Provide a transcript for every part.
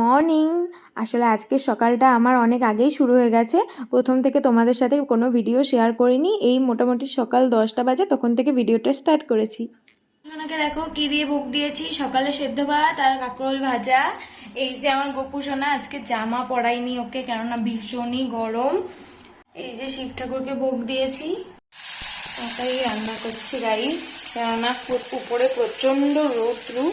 Morning আসলে আজকে সকালটা আমার অনেক আগেই শুরু হয়ে গেছে। প্রথম থেকে তোমাদের সাথে কোনো ভিডিও শেয়ার করিনি। এই মোটামুটি সকাল দশটা বাজে, তখন থেকে ভিডিওটা স্টার্ট করেছি। ওনাকে দেখো কি দিয়ে ভোগ দিয়েছি। সকালে সেদ্ধ ভাত আর কাঁকরোল ভাজা। এই যে আমার গপু সোনা আজকে জামা পরাইনি ওকে, কেননা ভীষণই গরম। এই যে শিব ঠাকুরকে ভোগ দিয়েছি। তাড়াতাড়ি রান্না করছি গাইস কেননা উপরে প্রচণ্ড রৌদ্রু।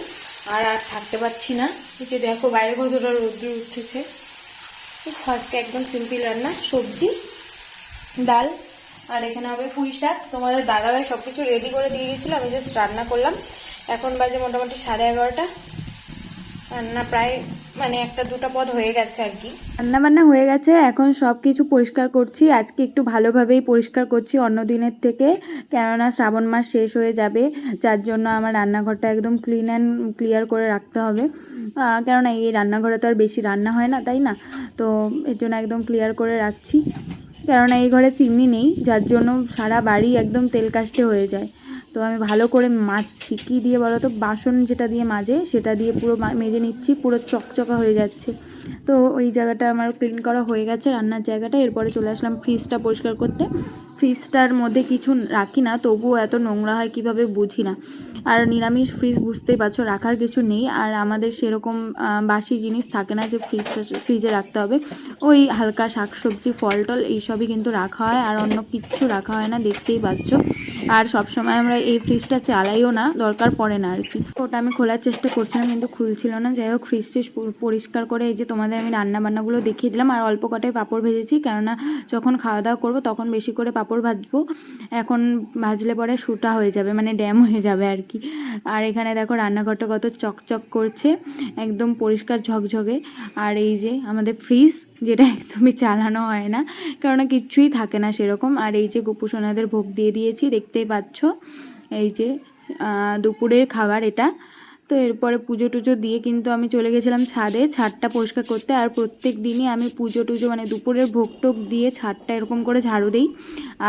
আর আর থাকতে পারছি না। এই যে দেখো বাইরে কতটা রোদ্র উঠেছে। ফার্স্টে একদম সিম্পল রান্না। সবজি, ডাল, আর এখানে হবে পুঁই শাক। তোমাদের দাদাভাই সব কিছু রেডি করে দিয়ে গেছিল, আমি জাস্ট রান্না করলাম। এখন বাজে মোটামুটি সাড়ে এগারোটা। রান্না প্রায় মানে একটা দুটো পদ হয়ে গেছে আর কি। রান্নাবান্না হয়ে গেছে, এখন সব কিছু পরিষ্কার করছি। আজকে একটু ভালোভাবেই পরিষ্কার করছি অন্য দিনের থেকে, কেননা শ্রাবণ মাস শেষ হয়ে যাবে, যার জন্য আমার রান্নাঘরটা একদম ক্লিন অ্যান্ড ক্লিয়ার করে রাখতে হবে। কেননা এই রান্নাঘরে তো আর বেশি রান্না হয় না, তাই না? তো এর জন্য একদম ক্লিয়ার করে রাখছি। কেননা এই ঘরে চিমনি নেই, যার জন্য সারা বাড়ি একদম তেল কাস্টে হয়ে যায়। তো আমি ভালো করে মাজছি কী দিয়ে বলো তো বাসন যেটা দিয়ে মাজে সেটা দিয়ে পুরো মেজে নিচ্ছি, পুরো চকচকা হয়ে যাচ্ছে। তো ওই জায়গাটা আমার ক্লিন করা হয়ে গেছে, রান্নার জায়গাটা। এরপরে চলে আসলাম ফ্রিজটা পরিষ্কার করতে। ফ্রিজটার মধ্যে কিছু রাখি না, তবুও এত নোংরা হয় কীভাবে বুঝি না। আর নিরামিষ ফ্রিজ বুঝতেই পারছ, রাখার কিছু নেই। আর আমাদের সেরকম বাসি জিনিস থাকে না যে ফ্রিজটা, ফ্রিজে রাখতে হবে। ওই হালকা শাকসবজি ফল টল এইসবই কিন্তু রাখা হয়। আর অন্য কিচ্ছু রাখা হয় না, দেখতেই পাচ্ছ। আর সবসময় আমরা এই ফ্রিজটা চালাইও না, দরকার পড়ে না আর কি। ওটা আমি খোলার চেষ্টা করছিলাম, কিন্তু খুলছিল না। যাই হোক, ফ্রিজ পরিষ্কার করে এই যে তোমাদের আমি রান্না বান্নাগুলো দেখিয়ে দিলাম। আর অল্প কটাই পাঁপড় ভেজেছি, কেননা যখন খাওয়া দাওয়া করব, তখন বেশি করে পাঁপড় ভাজবো, এখন ভাজলে পরে শুটা হয়ে যাবে মানে ড্যাম হয়ে যাবে আর কি। আর এখানে দেখো রান্নাঘরটা কত চকচক করছে, একদম পরিষ্কার ঝকঝকে। আর এই যে আমাদের ফ্রিজ, যেটা একদমই চালানো হয় না, কেননা কিচ্ছুই থাকে না সেরকম। আর এই যে গোপুসোনাদের ভোগ দিয়ে দিয়েছি, দেখতেই পাচ্ছ। এই যে দুপুরের খাবার এটা। তো এরপরে পুজো টুজো দিয়ে কিন্তু আমি চলে গেছিলাম ছাদে। ছাদটা পরিষ্কার করতে আর প্রত্যেক দিনই আমি পুজো টুজো মানে দুপুরের ভোগ টোক দিয়ে ছাদটা এরকম করে ঝাড়ু দিই।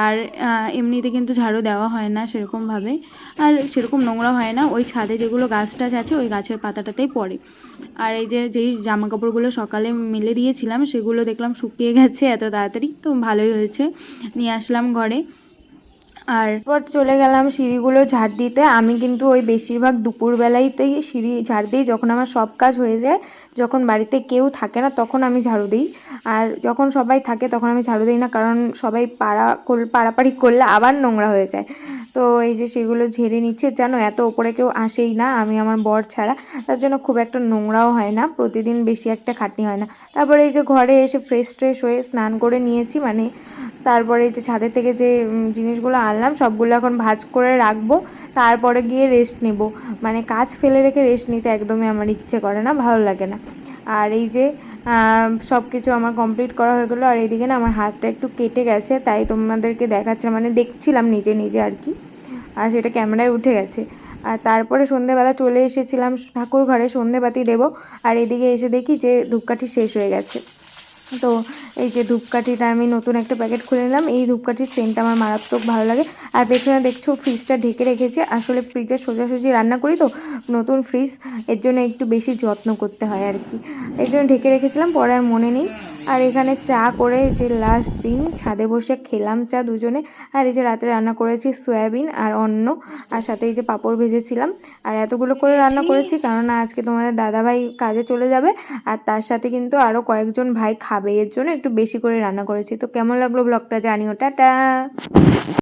আর এমনিতে কিন্তু ঝাড়ু দেওয়া হয় না সেরকমভাবে। আর সেরকম নোংরা হয় না। ওই ছাদে যেগুলো গাছ টাছ আছে, ওই গাছের পাতাটাতেই পড়ে। আর এই যে, যেই জামা কাপড়গুলো সকালে মেলে দিয়েছিলাম, সেগুলো দেখলাম শুকিয়ে গেছে এত তাড়াতাড়ি। তো ভালোই হয়েছে। নিয়ে আসলাম ঘরে। আর পর চলে গেলাম সিঁড়িগুলো ঝাড় দিতে। আমি কিন্তু ওই বেশিরভাগ দুপুরবেলাইতেই সিঁড়ি ঝাড় দিই, যখন আমার সব কাজ হয়ে যায়, যখন বাড়িতে কেউ থাকে না, তখন আমি ঝাড়ু দিই। আর যখন সবাই থাকে, তখন আমি ঝাড়ু দিই না, কারণ সবাই পাড়া পাড়াপাড়ি করলে আবার নোংরা হয়ে যায়। তো এই যে সেগুলো ঝেড়ে নিচ্ছে জানো এত ওপরে কেউ আসেই না, আমি আমার বর ছাড়া। তার জন্য খুব একটা নোংরাও হয় না, প্রতিদিন বেশি একটা খাটনি হয় না। তারপরে এই যে ঘরে এসে ফ্রেশ ট্রেশ হয়ে স্নান করে নিয়েছি মানে তারপরে যে ছাদের থেকে যে জিনিসগুলো আনলাম, সবগুলো এখন ভাজ করে রাখব। তারপরে গিয়ে রেস্ট নেব। মানে কাজ ফেলে রেখে রেস্ট নিতে একদমই আমার ইচ্ছে করে না, ভালো লাগে না। আর এই যে সব কিছু আমার কমপ্লিট করা হয়ে গেলো, আর এইদিকে না আমার হাতটা একটু কেটে গেছে, তাই তোমাদেরকে দেখাচ্ছিলাম মানে দেখছিলাম নিজে নিজে আর কি। আর সেটা ক্যামেরায় উঠে গেছে। আর তারপরে সন্ধেবেলা চলে এসেছিলাম ঠাকুর ঘরে, সন্ধেবাতি দেবো। আর এদিকে এসে দেখি যে ধূপকাঠি শেষ হয়ে গেছে। তো এই যে ধূপকাঠিটা আমি নতুন একটা প্যাকেট খুলে নিলাম। এই ধূপকাঠির সেন্ট আমার মারাত্মক ভালো লাগে। আর পেছনে দেখছ ফ্রিজটা ঢেকে রেখেছে। আসলে ফ্রিজে সোজাসুজি রান্না করি তো, নতুন ফ্রিজ এর জন্য একটু বেশি যত্ন করতে হয় আর কি। এর জন্য ঢেকে রেখেছিলাম, পরে আর মনে নেই। আর এখানে চা করে যে লাস্ট দিন, ছাদে বসে খেলাম চা দুজনে। আর এই যে রাতে রান্না করেছি সয়াবিন আর অন্ন, আর সাথে এই যে পাঁপড় ভেজেছিলাম। আর এতগুলো করে রান্না করেছি, কেননা আজকে তোমাদের দাদাভাই কাজে চলে যাবে, আর তার সাথে কিন্তু আরও কয়েকজন ভাই খাবে, এর জন্য একটু বেশি করে রান্না করেছি। তো কেমন লাগল ব্লগটা জানিও, টাটা!